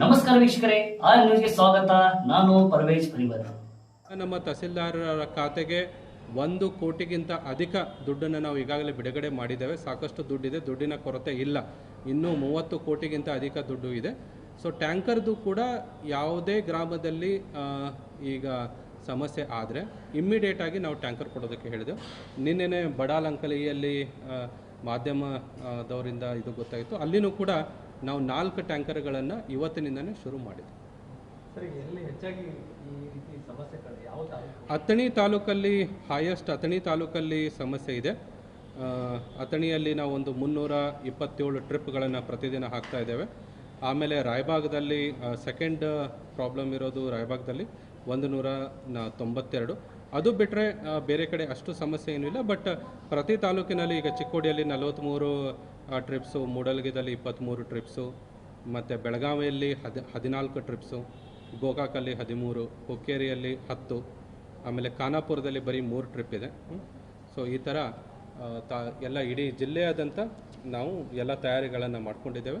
ನಮಸ್ಕಾರ ವೀಕ್ಷಕರೇ, ಆರ್ ನ್ಯೂಸ್ಗೆ ಸ್ವಾಗತ. ನಾನು ಪರವೇಶ್ ಪರಿವರ್ ನಮ್ಮ ತಹಸೀಲ್ದಾರರ ಖಾತೆಗೆ ಒಂದು ಕೋಟಿಗಿಂತ ಅಧಿಕ ದುಡ್ಡನ್ನು ನಾವು ಈಗಾಗಲೇ ಬಿಡುಗಡೆ ಮಾಡಿದ್ದೇವೆ. ಸಾಕಷ್ಟು ದುಡ್ಡಿದೆ, ದುಡ್ಡಿನ ಕೊರತೆ ಇಲ್ಲ. ಇನ್ನೂ ಮೂವತ್ತು ಕೋಟಿಗಿಂತ ಅಧಿಕ ದುಡ್ಡು ಇದೆ. ಸೊ ಟ್ಯಾಂಕರ್ದು ಕೂಡ ಯಾವುದೇ ಗ್ರಾಮದಲ್ಲಿ ಈಗ ಸಮಸ್ಯೆ ಆದರೆ ಇಮ್ಮಿಡಿಯೇಟಾಗಿ ನಾವು ಟ್ಯಾಂಕರ್ ಕೊಡೋದಕ್ಕೆ ಹೇಳಿದೆವು. ನಿನ್ನೆನೆ ಬಡಾಲಂಕಲಿಯಲ್ಲಿ ಮಾಧ್ಯಮದವರಿಂದ ಇದು ಗೊತ್ತಾಯಿತು. ಅಲ್ಲಿನೂ ಕೂಡ ನಾವು ನಾಲ್ಕು ಟ್ಯಾಂಕರ್ಗಳನ್ನು ಇವತ್ತಿನಿಂದನೇ ಶುರು ಮಾಡಿದ್ವಿ. ಅಥಣಿ ತಾಲೂಕಲ್ಲಿ ಹೈಯೆಸ್ಟ್ ಅಥಣಿ ತಾಲೂಕಲ್ಲಿ ಸಮಸ್ಯೆ ಇದೆ. ಅಥಣಿಯಲ್ಲಿ ನಾವು ಒಂದು ಮುನ್ನೂರ ಇಪ್ಪತ್ತೇಳು ಟ್ರಿಪ್ಗಳನ್ನು ಪ್ರತಿದಿನ ಹಾಕ್ತಾ ಇದ್ದೇವೆ. ಆಮೇಲೆ ರಾಯಬಾಗದಲ್ಲಿ ಸೆಕೆಂಡ್ ಪ್ರಾಬ್ಲಮ್ ಇರೋದು ರಾಯಬಾಗದಲ್ಲಿ ಒಂದು ನೂರ ತೊಂಬತ್ತೆರಡು. ಅದು ಬಿಟ್ಟರೆ ಬೇರೆ ಕಡೆ ಅಷ್ಟು ಸಮಸ್ಯೆ ಏನೂ ಇಲ್ಲ. ಬಟ್, ಪ್ರತಿ ತಾಲೂಕಿನಲ್ಲಿ ಈಗ ಚಿಕ್ಕೋಡಿಯಲ್ಲಿ ನಲವತ್ತ್ಮೂರು ಟ್ರಿಪ್ಸು, ಮೂಡಲ್ಗಿದಲ್ಲಿ ಇಪ್ಪತ್ತ್ಮೂರು ಟ್ರಿಪ್ಸು, ಮತ್ತು ಬೆಳಗಾವಿಯಲ್ಲಿ ಹದಿ, ಹದಿನಾಲ್ಕು ಟ್ರಿಪ್ಸು, ಗೋಕಾಕಲ್ಲಿ ಹದಿಮೂರು, ಹುಕ್ಕೇರಿಯಲ್ಲಿ ಹತ್ತು, ಆಮೇಲೆ ಖಾನಾಪುರದಲ್ಲಿ ಬರೀ ಮೂರು ಟ್ರಿಪ್ ಇದೆ. ಸೊ ಈ ಥರ ತಾ, ಎಲ್ಲ ಇಡೀ ಜಿಲ್ಲೆಯಾದಂಥ ನಾವು ಎಲ್ಲ ತಯಾರಿಗಳನ್ನು ಮಾಡ್ಕೊಂಡಿದ್ದೇವೆ.